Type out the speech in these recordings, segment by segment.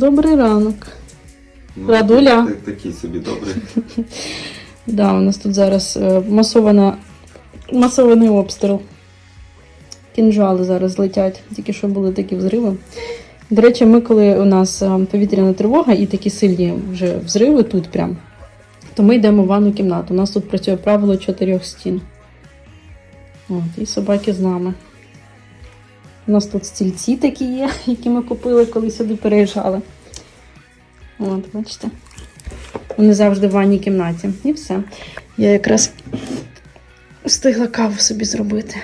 Добрий ранок. Ну, Ладуля. так- Такий собі добрий. Да, у нас тут зараз е, масована, масований обстріл. Кінжали зараз летять, тільки що були такі взриви. До речі, ми, коли у нас е, повітряна тривога і такі сильні вже взриви тут прям, то ми йдемо в ванну кімнату. У нас тут працює правило чотирьох стін. От, і собаки з нами. У нас тут стільці такі є, які ми купили, коли сюди переїжджали. От, бачите. Вони завжди в ванній кімнаті. І все. Я якраз встигла каву собі зробити.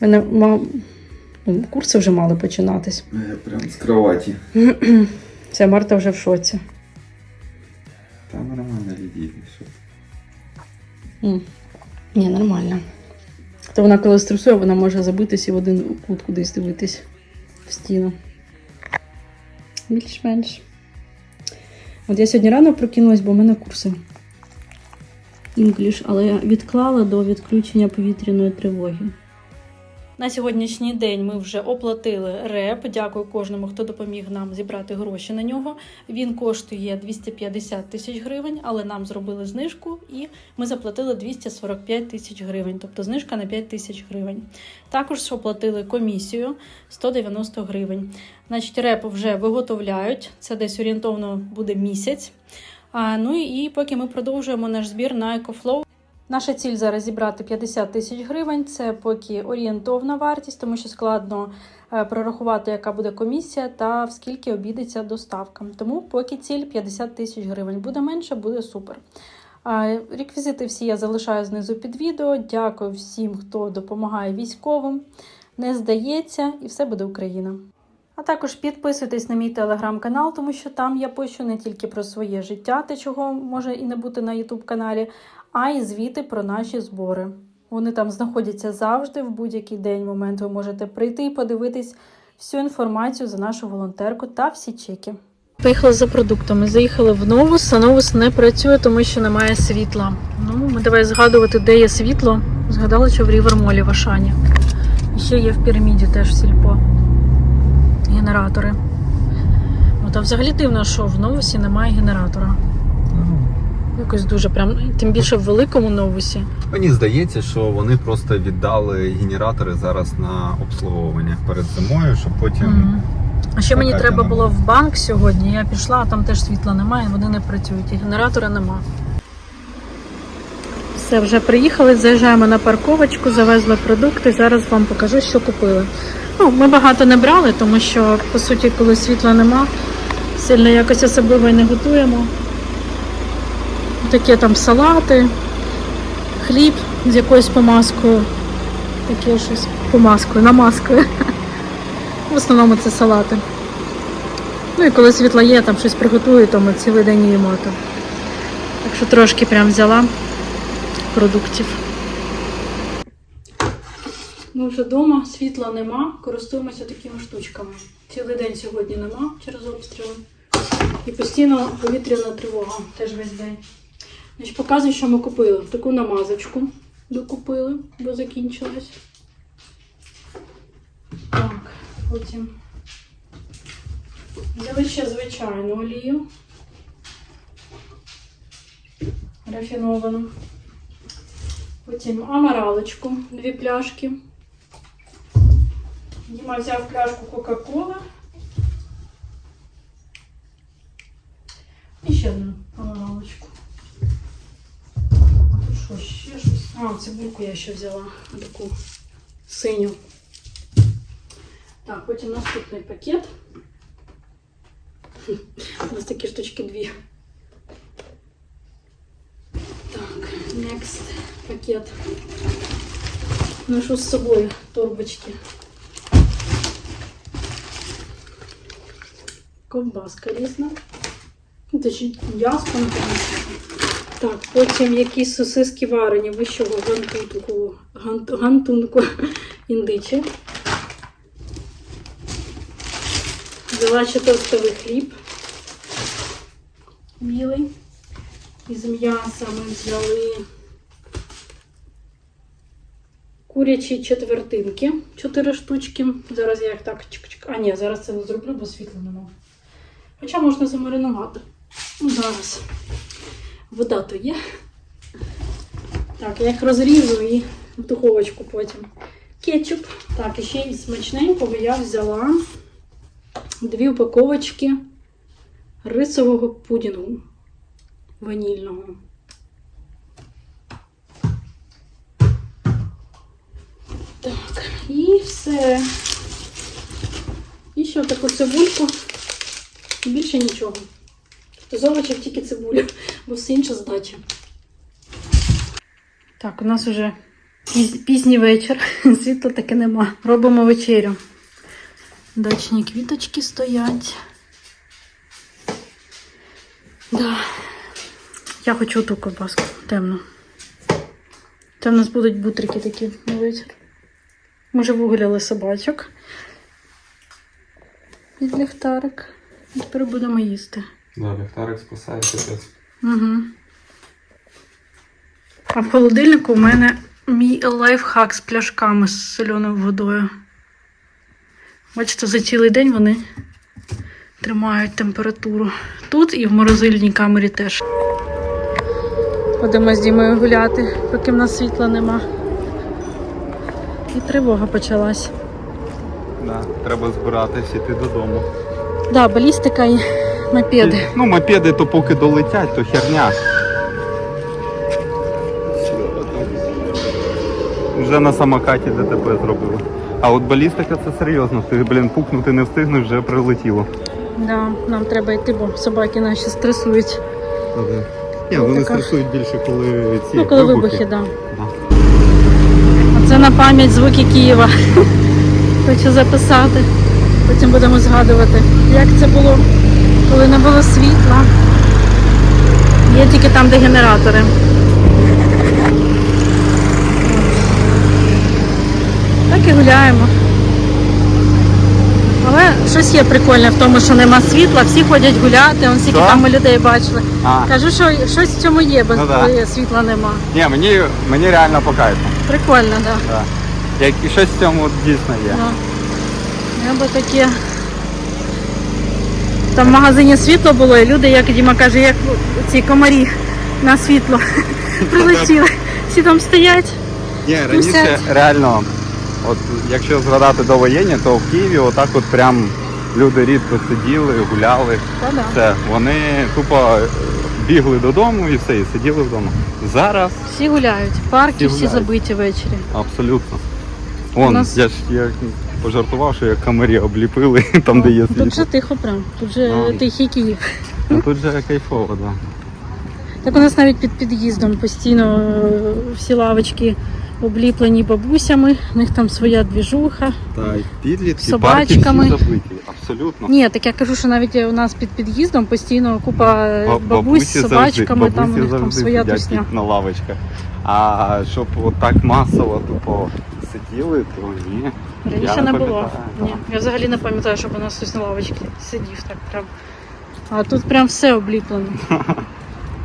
У Мене мав... ну, курси вже мали починатись. Я прям з кроваті. Ця Марта вже в шоці. Та нормально. Що? М. Ні, нормально. То вона коли стресує, вона може забитись і в один кут кудись дивитись в стіну. Більш-менш. От я сьогодні рано прокинулась, бо в мене курси. Інгліш, але я відклала до відключення повітряної тривоги. На сьогоднішній день ми вже оплатили РЕП. Дякую кожному, хто допоміг нам зібрати гроші на нього. Він коштує 250 тисяч гривень, але нам зробили знижку і ми заплатили 245 тисяч гривень, тобто знижка на 5 тисяч гривень. Також оплатили комісію 190 гривень. Значить, реп вже виготовляють. Це десь орієнтовно буде місяць. А, ну і поки ми продовжуємо наш збір на EcoFlow. Наша ціль зараз зібрати 50 тисяч гривень. Це поки орієнтовна вартість, тому що складно е, прорахувати, яка буде комісія та в скільки обійдеться доставка. Тому поки ціль 50 тисяч гривень. Буде менше, буде супер. Реквізити всі я залишаю знизу під відео. Дякую всім, хто допомагає військовим. Не здається, і все буде Україна. А також підписуйтесь на мій телеграм-канал, тому що там я пишу не тільки про своє життя, те, чого може і не бути на Ютуб каналі, а й звіти про наші збори. Вони там знаходяться завжди, в будь-який день момент ви можете прийти і подивитись всю інформацію за нашу волонтерку та всі чеки. Поїхали за продуктами. Заїхали в Новус, а Новус не працює, тому що немає світла. Ну, ми давай згадувати, де є світло. Згадали, що в Рівермолі в Ашані. І ще є в піраміді теж сільпо. Генератори. От, а взагалі дивно, що в Новусі немає генератора. Якось дуже прям, тим більше в великому новусі. Мені здається, що вони просто віддали генератори зараз на обслуговування перед зимою, щоб потім. Мгм. А ще мені треба було в банк сьогодні. Я пішла, а там теж світла немає, вони не працюють. І генератора нема. Все, вже приїхали, заїжджаємо на парковочку, завезли продукти. Зараз вам покажу, що купили. Ну, ми багато не брали, тому що, по суті, коли світла нема, сильно якось особливо і не готуємо. Такі там салати, хліб з якоюсь помазкою. Таке щось помазкою, намазкою. В основному це салати. Ну і коли світло є, там щось приготую, то ми цілий день їмо. Так що трошки прям взяла продуктів. Ми вже вдома, світла нема, користуємося такими штучками. Цілий день сьогодні нема через обстріли. І постійно повітряна тривога теж весь день. Значить, показую, що ми купили. Таку намазочку докупили, бо закінчилась. Так, потім взяли ще звичайну олію. Рафіновану. Потім амаралочку, дві пляшки. Діма взяв пляшку Кока-Кола. І ще одну амаралочку. А тут що, ще щось? А, цибульку я ще взяла таку синю. Так, потім наступний пакет. У нас такі штучки дві. Так, next пакет. Ношу з собою торбочки. Ковбаска різна. Ж напевно. Так, потім якісь сосиски варені вищого гантунку, гант- гантунку індичі. Взяла ще тостовий хліб білий. Із м'яса ми взяли курячі четвертинки, чотири штучки. Зараз я їх так чик-чик. А ні, зараз це не зроблю, бо світла нема. Хоча можна замаринувати. Ну, зараз. Вода то є. Так, я їх розрізу і в духовочку потім. Кетчуп. Так, і ще із смачненького я взяла дві упаковочки рисового пудінгу ванільного. Так, і все. І ще таку цибульку. І Більше нічого. З овочів тільки цибуля, бо все інше здача. Так, у нас піз- пізній вечір. Світла таки нема. Робимо вечерю. Дачні квіточки стоять. Да. Я хочу ту ковбаску темну. Це в нас будуть бутрики такі на вечір. Ми вже собачок. Від ліхтарик. Тепер будемо їсти. Да, ліхтарик спасає капець. Угу. А в холодильнику у мене мій лайфхак з пляшками з соленою водою. Бачите, за цілий день вони тримають температуру. Тут і в морозильній камері теж. Ходимо з Дімою гуляти, поки в нас світла нема. І тривога почалась. Да, треба збиратись іти додому. Да, балістика і мопеди. Ну, мопеди то поки долетять, то херня. Вже на самокаті ДТП зробили. А от балістика це серйозно. Ти, блін, пукнути не встигнеш, вже прилетіло. Да, нам треба йти, бо собаки наші стресують. Ні, вони така- стресують більше, коли ці Ну, коли вибухи, так. Да. Да. Це на пам'ять звуки Києва. Хочу записати. Потім будемо згадувати, як це було, коли не було світла. Є тільки там, де генератори. Так і гуляємо. Але щось є прикольне в тому, що нема світла, всі ходять гуляти, он скільки там ми людей бачили. А, Кажу, що щось в цьому є, без Ну да. коли світла нема. ні, мені, мені реально по кайфу. Прикольно, так. Да. Да. Як, і щось в цьому дійсно є. Ну, небо таке. Там в магазині світло було, і люди, як Діма каже, як ці комарі на світло прилетіли. Всі там стоять. Ні, раніше реально, от якщо згадати довоєнні, то в Києві отак от прям люди рідко сиділи, гуляли. Та-да. Все, вони тупо е, бігли додому і все, і сиділи вдома. Зараз Всі гуляють. Парки Всі всі, гуляють. забиті ввечері. абсолютно. Вон, нас- я ж я пожартував, що як камері обліпили там, де є Тут світло. вже тихо прям. Тут вже Ну. тихий Київ. Ну, тут же кайфово, так. Да. Так у нас навіть під під'їздом постійно е, всі лавочки обліплені бабусями, у них там своя двіжуха. Так, підлітки, Собачками. парки всі забиті, абсолютно. Ні, так я кажу, що навіть у нас під під'їздом постійно купа е, бабусь з собачками, завжди, там у них там своя тусня. на лавочках. А щоб от так масово тупо сиділи, то ні. Раніше не не було. Ні, я взагалі не пам'ятаю, щоб у нас хтось на лавочці сидів так прям. А тут прям все обліплено.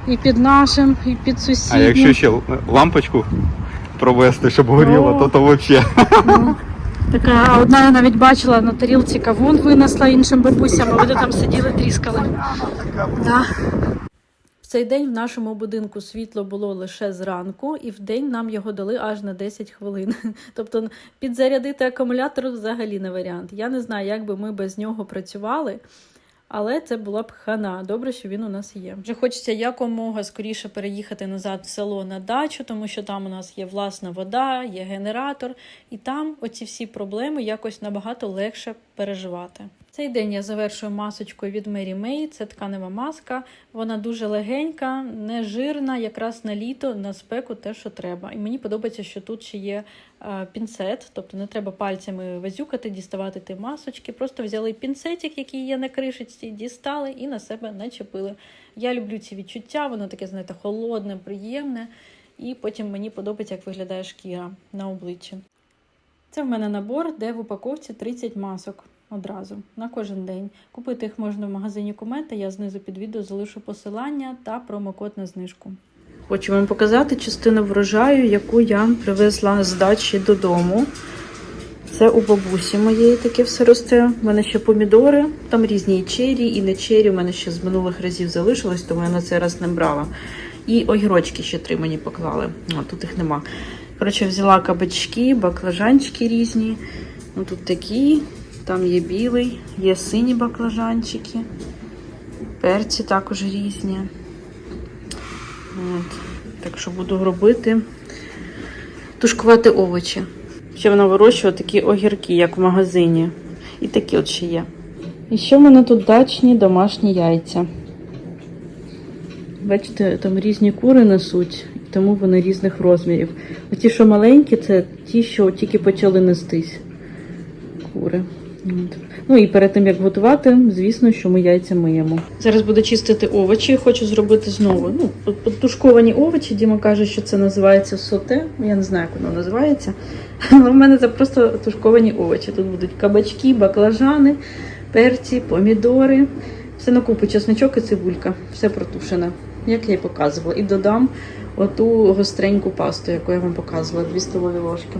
І під нашим, і під А якщо ще лампочку провести, щоб горіло, О. то то взагалі. Ну, Така а одна я навіть бачила на тарілці кавун винесла іншим бабусям, а вони там сиділи, тріскали. Да. Цей день в нашому будинку світло було лише зранку, і в день нам його дали аж на 10 хвилин. Тобто підзарядити акумулятор взагалі не варіант. Я не знаю, як би ми без нього працювали. Але це була б хана. Добре, що він у нас є. Вже хочеться якомога скоріше переїхати назад в село на дачу, тому що там у нас є власна вода, є генератор, і там оці всі проблеми якось набагато легше переживати. Цей день я завершую масочкою від Mary May. Це тканева маска. Вона дуже легенька, не жирна, якраз на літо, на спеку те, що треба. І мені подобається, що тут ще є е, пінцет, тобто не треба пальцями вазюкати, діставати ті масочки. Просто взяли пінцетик, який є на кришечці, дістали і на себе начепили. Я люблю ці відчуття, воно таке, знаєте, холодне, приємне. І потім мені подобається, як виглядає шкіра на обличчі. Це в мене набор, де в упаковці 30 масок одразу на кожен день. Купити їх можна в магазині Кумета. Я знизу під відео залишу посилання та промокод на знижку. Хочу вам показати частину врожаю, яку я привезла з дачі додому. Це у бабусі моєї таке все росте. У мене ще помідори, там різні і чері, і не чері. У мене ще з минулих разів залишилось, тому я на цей раз не брала. І огірочки ще три мені поклали. А тут їх нема. Коротше, взяла кабачки, баклажанчики різні. Ну, тут такі, там є білий, є сині баклажанчики. Перці також різні. От. Так що буду робити, тушкувати овочі. Ще вона вирощує такі огірки, як в магазині. І такі от ще є. І ще в мене тут дачні домашні яйця. Бачите, там різні кури несуть, тому вони різних розмірів. А ті, що маленькі, це ті, що тільки почали нестись. Кури. Ну і перед тим як готувати, звісно, що ми яйця миємо. Зараз буду чистити овочі. Хочу зробити знову. Ну, от- от тушковані овочі. Діма каже, що це називається соте. Я не знаю, як воно називається. Але в мене це просто тушковані овочі. Тут будуть кабачки, баклажани, перці, помідори. Все на купу, чесночок і цибулька. Все протушене, як я і показувала. І додам оту гостреньку пасту, яку я вам показувала, 2 столові ложки.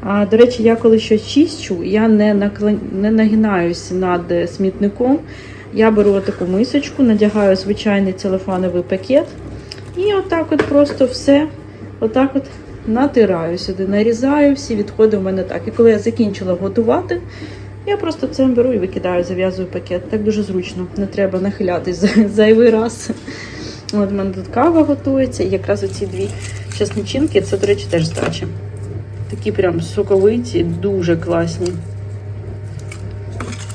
А, до речі, я коли щось чищу, я не, наклон... не нагинаюсь над смітником. Я беру таку мисочку, надягаю звичайний целефановий пакет. І отак от просто все отак от натираю сюди, нарізаю, всі відходи у мене так. І коли я закінчила готувати, я просто це беру і викидаю, зав'язую пакет. Так дуже зручно, не треба нахилятись зайвий раз. От в мене тут кава готується, і якраз оці дві чесничинки, це, до речі, теж здача. Такі прям соковиті, дуже класні.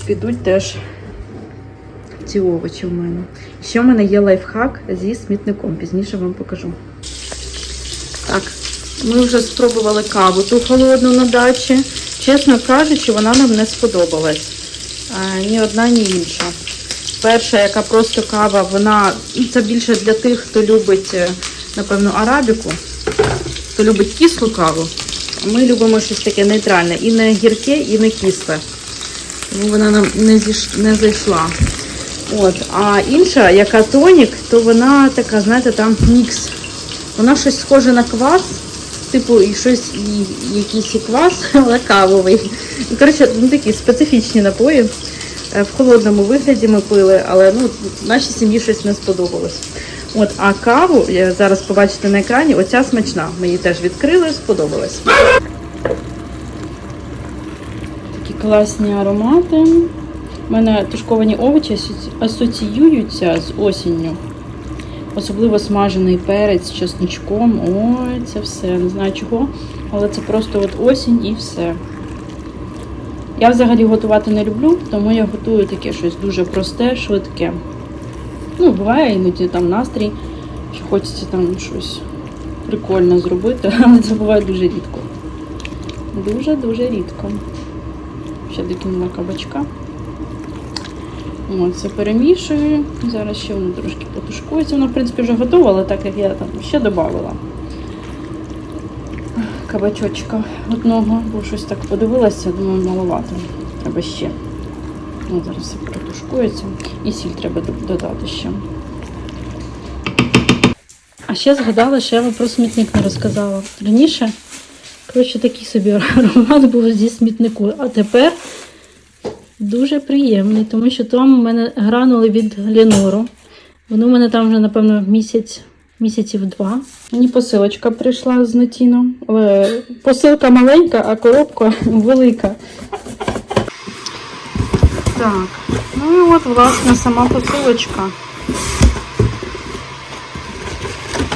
Підуть теж ці овочі в мене. Ще в мене є лайфхак зі смітником, пізніше вам покажу. Так, ми вже спробували каву ту холодну на дачі. Чесно кажучи, вона нам не сподобалась. Ні одна, ні інша. Перша, яка просто кава, вона ну, це більше для тих, хто любить, е, напевно, арабіку, хто любить кислу каву. Ми любимо щось таке нейтральне. І не гірке, і не кисле. Тому вона нам не, зіш... не зайшла. От. А інша, яка тонік, то вона така, знаєте, там мікс. Вона щось схоже на квас, типу, і щось, і, якийсь і квас, але кавовий. Коротше, ну, такі специфічні напої. Е, В холодному вигляді ми пили, але ну, нашій сім'ї щось не сподобалось. От, а каву, я зараз побачите на екрані, оця смачна. Ми її теж відкрили, сподобалась. Такі класні аромати. У мене тушковані овочі асоціюються з осінню. Особливо смажений перець з чесничком. Ой, це все. Не знаю чого. Але це просто от осінь і все. Я взагалі готувати не люблю, тому я готую таке щось дуже просте, швидке. Ну, буває іноді там настрій, що хочеться там щось прикольне зробити, але це буває дуже рідко. Дуже-дуже рідко. Ще докинула кабачка. От, це перемішую. Зараз ще воно трошки потушкується. Воно, в принципі, вже готове, але так як я там ще додавала кабачочка одного, бо щось так подивилася, думаю, маловато. Треба ще. Ну, зараз все протушкується. І сіль треба додати ще. А ще згадала, що я вам про смітник не розказала. Раніше, коротше, такий собі аромат був зі смітнику. А тепер дуже приємний, тому що там у мене гранули від глінору. Вони у мене там вже, напевно, місяць, місяців два. Мені посилочка прийшла з Нетіно. Посилка маленька, а коробка велика. Так, ну і от, власне, сама посилочка.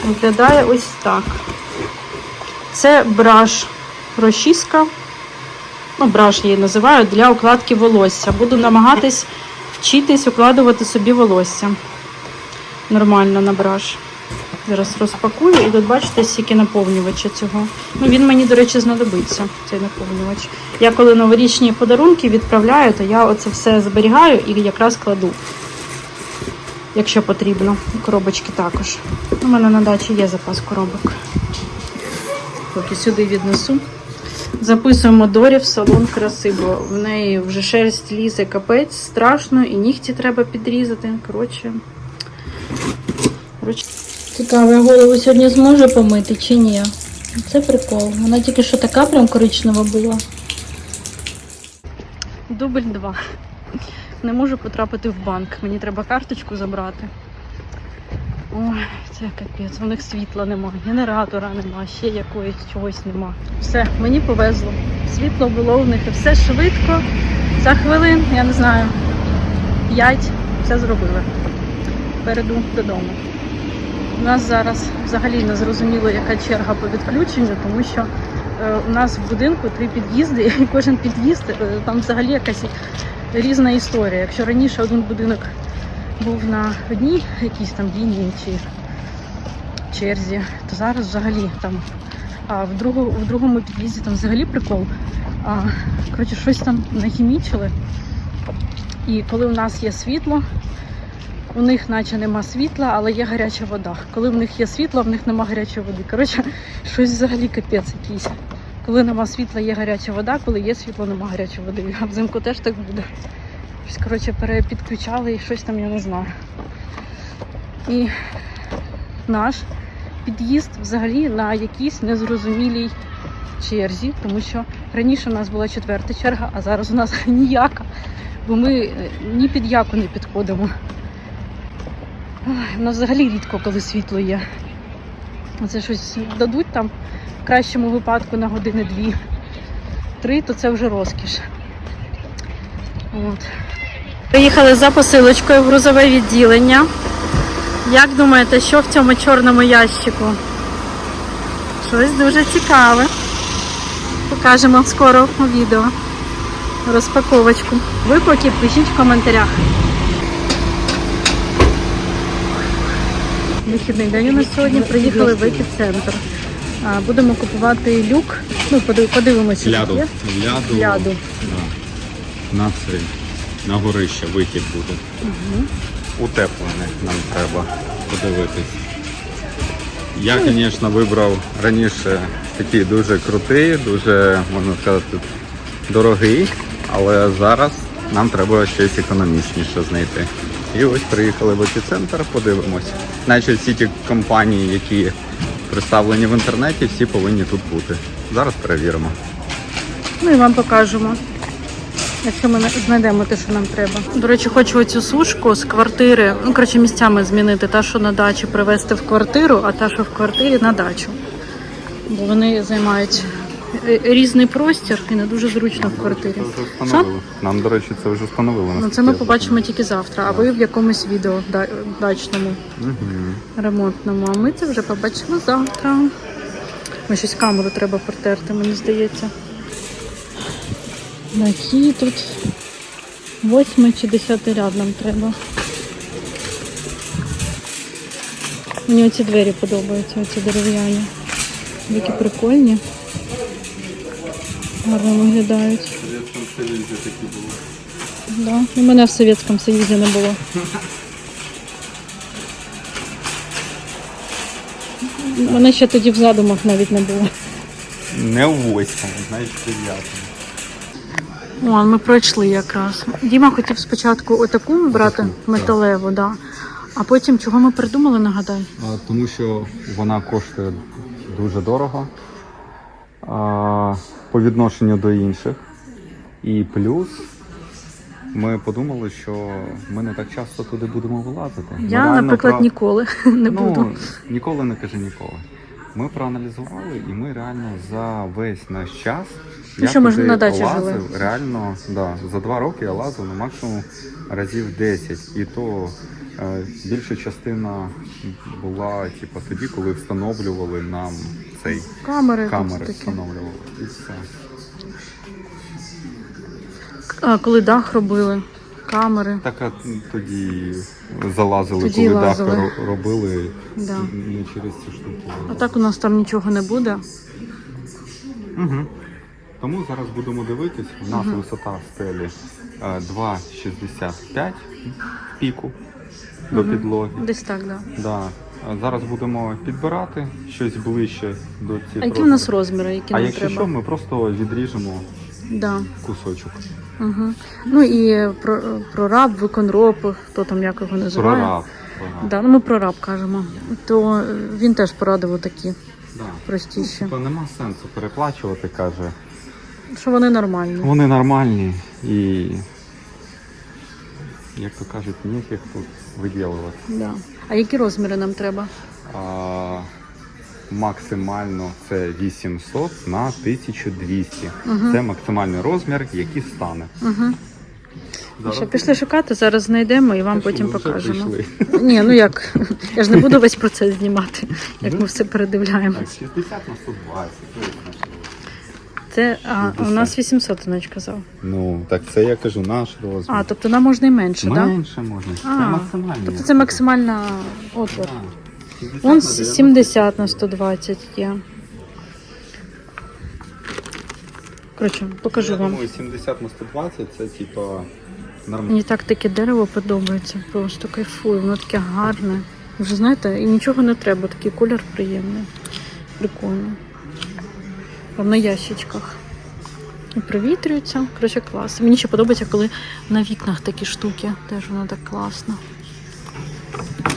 Виглядає ось так. Це браш розчіска. Ну, браш її називаю для укладки волосся. Буду намагатись вчитись укладувати собі волосся. Нормально на браш. Зараз розпакую і тут бачите, стільки наповнювача цього. Ну, він мені, до речі, знадобиться, цей наповнювач. Я коли новорічні подарунки відправляю, то я оце все зберігаю і якраз кладу. Якщо потрібно. Коробочки також. У мене на дачі є запас коробок. Поки сюди віднесу. Записуємо Дорі в салон краси, бо в неї вже шерсть лізе капець, страшно, і нігті треба підрізати. Коротше. Коротше. Цікаво, я голову сьогодні зможу помити чи ні? Це прикол. Вона тільки що така прям коричнева була. Дубль 2. Не можу потрапити в банк. Мені треба карточку забрати. Ой, це капець. У них світла нема, генератора нема, ще якоїсь чогось нема. Все, мені повезло. Світло було у них і все швидко. За хвилин, я не знаю, 5 все зробили. Перейду додому. У нас зараз взагалі не зрозуміло, яка черга по відключенню, тому що е, у нас в будинку три під'їзди, і кожен під'їзд е, там взагалі якась різна історія. Якщо раніше один будинок був на одній якійсь там лінії чи черзі, то зараз взагалі там. А в, другу, в другому під'їзді там взагалі прикол. А, коротше, щось там нахімічили. І коли у нас є світло, у них наче нема світла, але є гаряча вода. Коли в них є світло, в них нема гарячої води. Коротше, щось взагалі капець якийсь. Коли нема світла, є гаряча вода, коли є світло, нема гарячої води. А взимку теж так буде. Щось, коротше, перепідключали і щось там я не знаю. І наш під'їзд взагалі на якійсь незрозумілій черзі, тому що раніше у нас була четверта черга, а зараз у нас ніяка. Бо ми е, ні під яку не підходимо. Нас взагалі рідко, коли світло є. Це щось дадуть там в кращому випадку на години дві. Три, то це вже розкіш. От. Приїхали за посилочкою в грузове відділення. Як думаєте, що в цьому чорному ящику? Щось дуже цікаве. Покажемо скоро у відео. Розпаковочку. Ви поки пишіть в коментарях. Вихідний день у нас сьогодні. Приїхали в епіцентр. Будемо купувати люк. Ну, подивимося. Ляду. є. Ляду. Ляду. Да. На цей. На горище вихід буде. Угу. Утеплений нам треба подивитись. Я, звісно, вибрав раніше такий дуже крутий, дуже, можна сказати, дорогий, але зараз нам треба щось економічніше знайти. І ось приїхали в епіцентр, подивимось. Наче всі ті компанії, які представлені в інтернеті, всі повинні тут бути. Зараз перевіримо. Ну і вам покажемо. Якщо ми знайдемо те, що нам треба. До речі, хочу оцю сушку з квартири. Ну, коротше, місцями змінити. Та, що на дачі привезти в квартиру, а та, що в квартирі на дачу. Бо вони займають різний простір і не дуже зручно в квартирі. Це вже встановили. Нам, до речі, це вже встановили. Ну, наскільки це ми я побачимо тільки завтра, а ви в якомусь відео да- дачному, ремонтному. А ми це вже побачимо завтра. Ми щось камеру треба протерти, мені здається. Які тут восьмий чи десятий ряд нам треба. Мені оці двері подобаються, оці дерев'яні. Які прикольні. Гарно виглядають. Да. У мене в Совєтському Союзі не було. У мене ще тоді в задумах навіть не було. Не у восьмому, знаєш, дев'ятому. О, ми пройшли якраз. Діма хотів спочатку отаку брати Отаку, металеву, да. а потім чого ми придумали, нагадай. А, Тому що вона коштує дуже дорого а, по відношенню до інших. І плюс ми подумали, що ми не так часто туди будемо вилазити. Я, реально наприклад, про- ніколи не ну, буду. Ніколи не кажи ніколи. Ми проаналізували, і ми реально за весь наш час. Ну, що туди на дачі лазив, жили. Реально, да, за два роки я лазив ну, максимум разів 10. І то е, більша частина була типу, тоді, коли встановлювали нам цей Камери, камери, встановлювали. І все. А, коли дах робили, камери. Так а тоді залазили, Тоді коли лазили. дах робили Да. не через ці штуки. А так у нас там нічого не буде. Угу. Тому зараз будемо дивитись. У нас висота стелі е, 2,65 в піку до підлоги. Десь так, да. Да. Зараз будемо підбирати щось ближче до цих А які в нас розміри, які А нам якщо треба? що, ми просто відріжемо Да. кусочок. Угу. Ну і про, прораб, виконроб, хто там як його називає. Прораб. прораб. Да, ну ми прораб кажемо. То е, він теж порадив такі Да. простіші. Типа нема сенсу переплачувати, каже. Що вони нормальні. Вони нормальні і, як то кажуть, ніфіг тут виділувати. Да. А які розміри нам треба? А, максимально це 800 на 1200. Це максимальний розмір, який стане. Угу. Зараз Що, пішли шукати, зараз знайдемо і вам Та потім вже покажемо. прийшли? Ні, ну як? Я ж не буду весь процес знімати, як ми все передивляємо. Так, 60 на 120. точно. Це а, у нас 800, іначе казав. Ну, так це я кажу, наш розмір. А, тобто нам можна і менше, так? Да? Менше можна. Це А, максимальний. Тобто це максимальна. 60 Вон 70 на 120 є. Коротше, покажу Я вам. думаю, 70 на 120 це типа нормально. Мені так таке дерево подобається. Просто кайфую, воно таке гарне. Вже знаєте, і нічого не треба, такий колір приємний. Прикольно. На ящичках. І провітрюється. Коротше, клас. Мені ще подобається, коли на вікнах такі штуки. Теж воно так класно.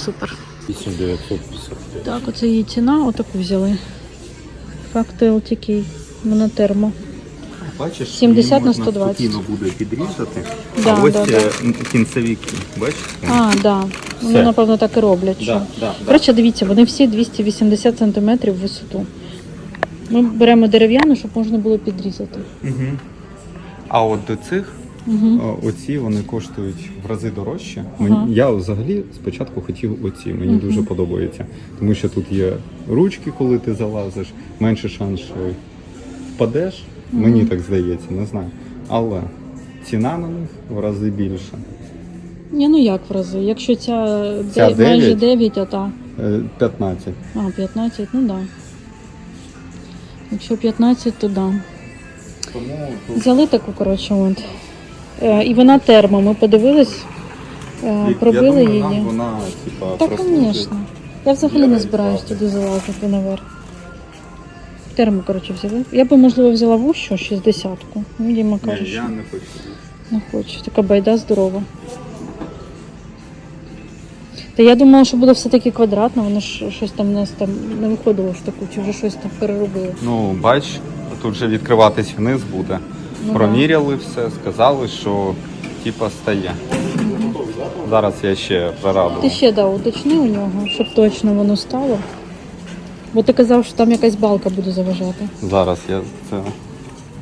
Супер. 8950. Так, оце її ціна, отаку взяли. Коктейл такий, вона термо. Бачиш, 70 на 120. спокійно буде підрізати. Да, а ось да, е, кінцевики, бачиш? А, так. Да. Вони, напевно, так і роблять. Що... Да, да, да. Коротше, дивіться, вони всі 280 см в висоту. Ми беремо дерев'яну, щоб можна було підрізати. Угу. А от до цих, Угу. а, оці вони коштують в рази дорожче. Ага. Я взагалі спочатку хотів оці, мені Мгм. дуже подобається. Тому що тут є ручки, коли ти залазиш, менше шанс, що впадеш. Мені так здається, не знаю. Але ціна на них в рази більша. Ні, ну як в рази? Якщо ця, Ця де- майже 9? 9, а та. Е, 15. А, 15, ну так. Да. Якщо 15, то да. Тому Взяли таку, коротше, от. Е, і вона термо. Ми подивились, е, пробили я думаю, її. вона, типа, Так, звісно. Я взагалі не збираюсь туди залазити наверх. Термо, коротше, взяли. Я би, можливо, взяла вущу 60-ку. Ну, Діма каже, що я не хочу. не хоче. Така байда здорова. Та я думала, що буде все-таки квадратно, воно ж щось там у нас там не виходило в таку, чи вже щось там переробили. Ну, бач, тут же відкриватись вниз буде. Ну, Проміряли все, сказали, що типа стає. Зараз я ще Ти ще да, уточни у нього, щоб точно воно стало. Бо ти казав, що там якась балка буде заважати. Зараз я це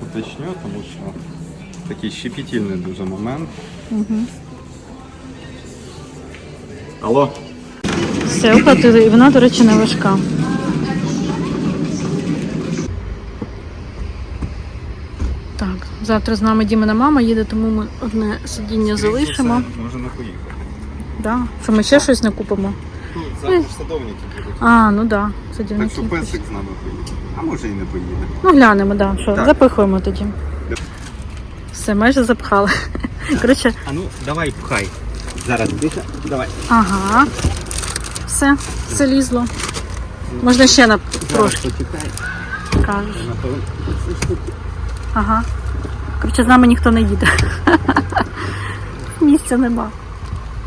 уточню, тому що такий щепетільний дуже момент. Угу. Алло. Все, оплатили. І вона, до речі, не важка. Так, завтра з нами Дімина мама їде, тому ми одне сидіння залишимо. Може не поїхати. Да. Що ми ще щось не купимо? Тут завтра ж садовники будуть. А, ну да, Так садівники. що песик з нами поїде. А може і не поїде. Ну глянемо, да. Що, Так. запихуємо тоді. Все, майже запхали. Коротше, А ну давай пхай. Зараз дивися. Давай. ага. Все, все лізло. Можна ще на трошки кажеш. Ага. Коротше, з нами ніхто не їде. Місця нема.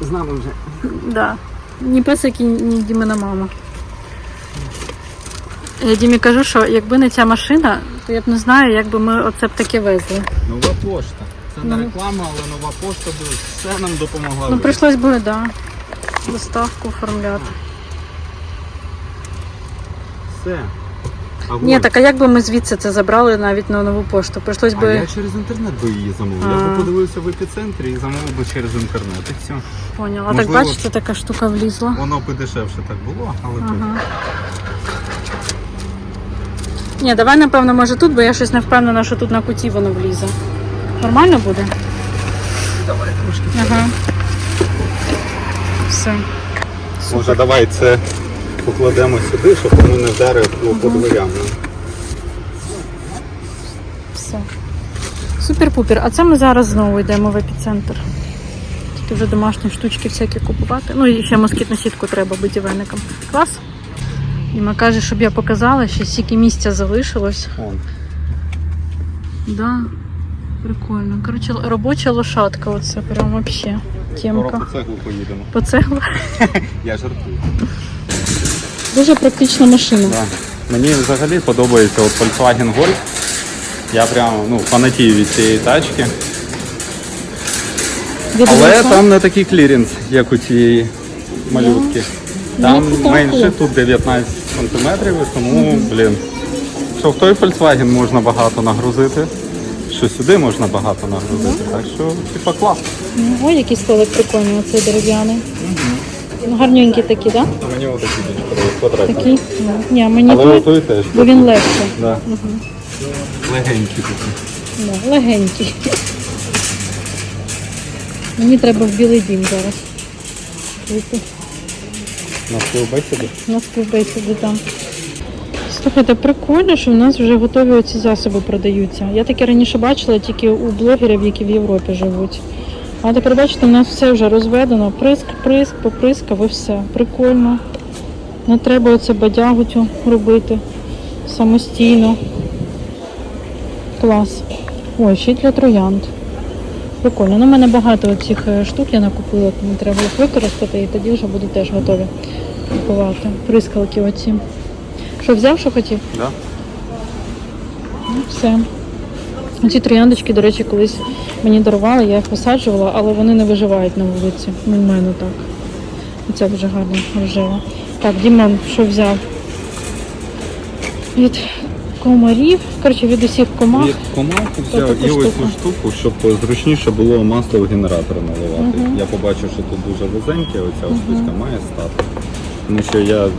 З нами вже. Да. Ні песик, ні, ні Дімина мама. Я Дімі кажу, що якби не ця машина, то я б не знаю, як би ми оце б таке везли. Нова пошта. Це не Ну. реклама, але нова пошта би все нам допомогла. Ну, прийшлось би, да, доставку оформляти. Все. Огонь. Ні, так а як би ми звідси це забрали навіть на нову пошту? Прийшлось А би. я через інтернет би її замовив. Я А. би подивився в епіцентрі і замовив би через інтернет. І все. Поняла. А так Можливо. бачите, така штука влізла. Воно би дешевше так було, але. Ага. Ні, давай, напевно, може тут, бо я щось не впевнена, що тут на куті воно влізе. Нормально буде? Давай трошки. Ага. Все. Може, давай це покладемо сюди, щоб воно не вдарило по дверям. Все. Супер-пупер. А це ми зараз знову йдемо в епіцентр. Тільки вже домашні штучки всякі купувати. Ну і ще москітну сітку треба будівельникам. Клас. Діма каже, щоб я показала, що стільки місця залишилось. Вон. Да. Прикольно. Коротше, робоча лошадка, оце прям вообще. Скоро по цеглу поїдемо. По цеглу. Я жартую. Дуже практична машина. Да. Мені взагалі подобається от Volkswagen Golf. Я прям ну, фанатію від цієї тачки. Від Але Вольфа. там не такий клірінс, як у цієї малютки. Там Ну, так, менше, тут 19 сантиметрів, і тому, блін. Що в той Volkswagen можна багато нагрузити, що сюди можна багато нагрузити. Так що, типа, клас. Ну, Ой, який столик прикольний, оцей дерев'яний. Ну, гарненький такий, так? Мені отакі більш квадратні. Такий? Ну, Ні, мені Але той, теж. бо він легший. Да. Легенький такий. Да, легенький. Мені треба в білий дім зараз. Вийти. На співбесіду. На співбесіді там. Слухайте, прикольно, що в нас вже готові ці засоби продаються. Я таке раніше бачила тільки у блогерів, які в Європі живуть. А тепер бачите, в нас все вже розведено. Приск, приск, поприскав і все. Прикольно. Не треба оце бадягу робити самостійно. Клас. Ой, ще й для троянд. Прикольно. Ну, у мене багато цих е, штук я накупила, тому треба їх використати і тоді вже буду теж готові купувати. Прискалки оці. Що взяв, що хотів? Да? Ну, все. Ці трояндочки, до речі, колись мені дарували, я їх висаджувала, але вони не виживають на вулиці. Ну, в мене так. Оця дуже гарна рожева. Так, Дімон, що взяв? Від комарів, коротше, від усіх комах. Від комах взяв і ось цю штуку. щоб зручніше було масло в генератор наливати. Мгм. Я побачив, що тут дуже вузеньке, оця ось штучка має стати. Тому що я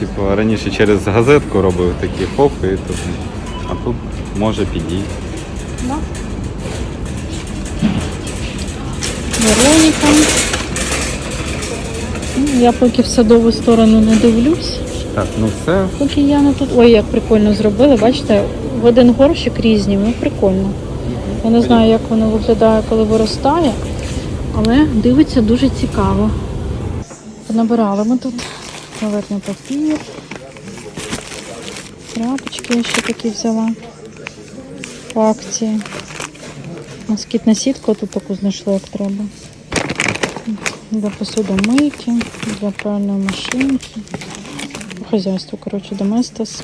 типу, раніше через газетку робив такі хоп, і тут, а тут може підійти. Да. Вероніка. Ну, Я поки в садову сторону не дивлюсь. Так, ну все. Поки я не тут. Ой, як прикольно зробили. Бачите, в один горщик різні, ну прикольно. Я не знаю, як воно виглядає, коли виростає, але дивиться дуже цікаво. Набирали ми тут туалетний папір. Тряпочки я ще такі взяла. По акції. Москітна сітка тут таку знайшли, як треба. Для посудомийки, для пральної машинки. Хазяйству, коротше, доместос.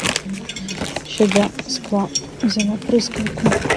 Ще для скла взяла прискавку.